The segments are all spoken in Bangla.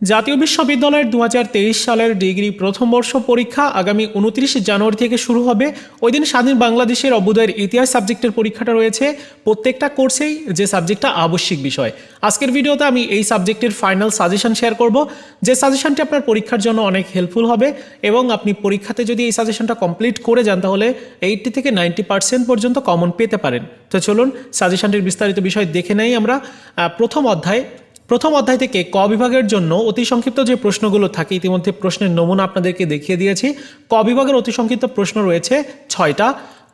জাতীয় বিশ্ববিদ্যালয়ের দু হাজার তেইশ সালের ডিগ্রি প্রথম বর্ষ পরীক্ষা আগামী উনত্রিশে জানুয়ারি থেকে শুরু হবে। ওই দিন স্বাধীন বাংলাদেশের অভ্যুদয়ের ইতিহাস সাবজেক্টের পরীক্ষাটা রয়েছে। প্রত্যেকটা কোর্সেই যে সাবজেক্টটা আবশ্যিক বিষয়। আজকের ভিডিওতে আমি এই সাবজেক্টের ফাইনাল সাজেশন শেয়ার করব। যে সাজেশনটি আপনার পরীক্ষার জন্য অনেক হেল্পফুল হবে এবং আপনি পরীক্ষাতে যদি এই সাজেশনটা কমপ্লিট করে যান তাহলে এইটটি থেকে নাইনটি পার্সেন্ট পর্যন্ত কমন পেতে পারেন। তো চলুন, সাজেশনটির বিস্তারিত বিষয় দেখে নেই আমরা। প্রথম অধ্যায় প্রথম অধ্যায় থেকে ক বিভাগের জন্য অতি সংক্ষিপ্ত যে প্রশ্নগুলো থাকে, ইতিমধ্যে প্রশ্নের নমুনা আপনাদেরকে দেখিয়ে দিয়েছি। ক বিভাগের অতি সংক্ষিপ্ত প্রশ্ন রয়েছে ছয়টা,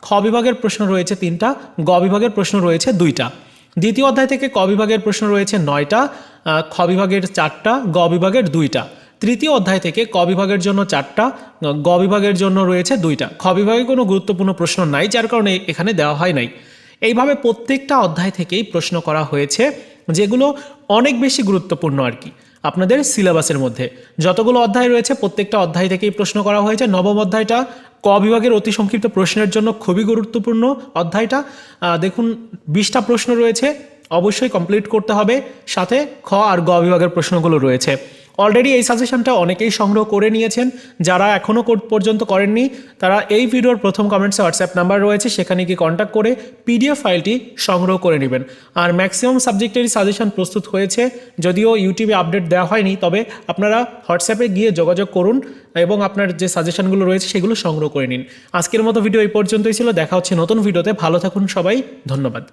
খ বিভাগের প্রশ্ন রয়েছে তিনটা, গ বিভাগের প্রশ্ন রয়েছে দুইটা। দ্বিতীয় অধ্যায় থেকে ক বিভাগের প্রশ্ন রয়েছে নয়টা খ বিভাগের চারটা, গ বিভাগের দুইটা। তৃতীয় অধ্যায় থেকে ক বিভাগের জন্য চারটা, গ বিভাগের জন্য রয়েছে দুইটা। খ বিভাগে কোনো গুরুত্বপূর্ণ প্রশ্ন নাই, যার কারণে এখানে দেওয়া হয় নাই। এইভাবে প্রত্যেকটা অধ্যায় থেকেই প্রশ্ন করা হয়েছে। যেগুলো অনেক বেশি গুরুত্বপূর্ণ আর কি, আপনাদের সিলেবাসের মধ্যে। যতগুলো অধ্যায় রয়েছে, প্রত্যেকটা অধ্যায় থেকেই প্রশ্ন করা হয়েছে। নবম অধ্যায়টা ক বিভাগের অতি সংক্ষিপ্ত প্রশ্নের জন্য খুবই গুরুত্বপূর্ণ অধ্যায়টা। দেখুন, বিশটা প্রশ্ন রয়েছে, অবশ্যই কমপ্লিট করতে হবে। সাথে খ আর গ বিভাগের প্রশ্নগুলো রয়েছে। অলরেডি এই সাজেশনটা অনেকেই সংগ্রহ করে নিয়েছেন, যারা এখনও পর্যন্ত করেননি, তারা এই ভিডিওর প্রথম কমেন্টসে হোয়াটসঅ্যাপ নাম্বার রয়েছে, সেখানে গিয়ে কন্ট্যাক্ট করে পিডিএফ ফাইলটি সংগ্রহ করে নেবেন। আর ম্যাক্সিমাম সাবজেক্টেরই সাজেশন প্রস্তুত হয়েছে, যদিও ইউটিউবে আপডেট দেওয়া হয়নি, তবে আপনারা হোয়াটসঅ্যাপে গিয়ে যোগাযোগ করুন এবং আপনার যে সাজেশনগুলো রয়েছে, সেগুলো সংগ্রহ করে নিন। আজকের মতো ভিডিও এই পর্যন্তই ছিল, দেখা হচ্ছে নতুন ভিডিওতে ভালো থাকুন সবাই, ধন্যবাদ।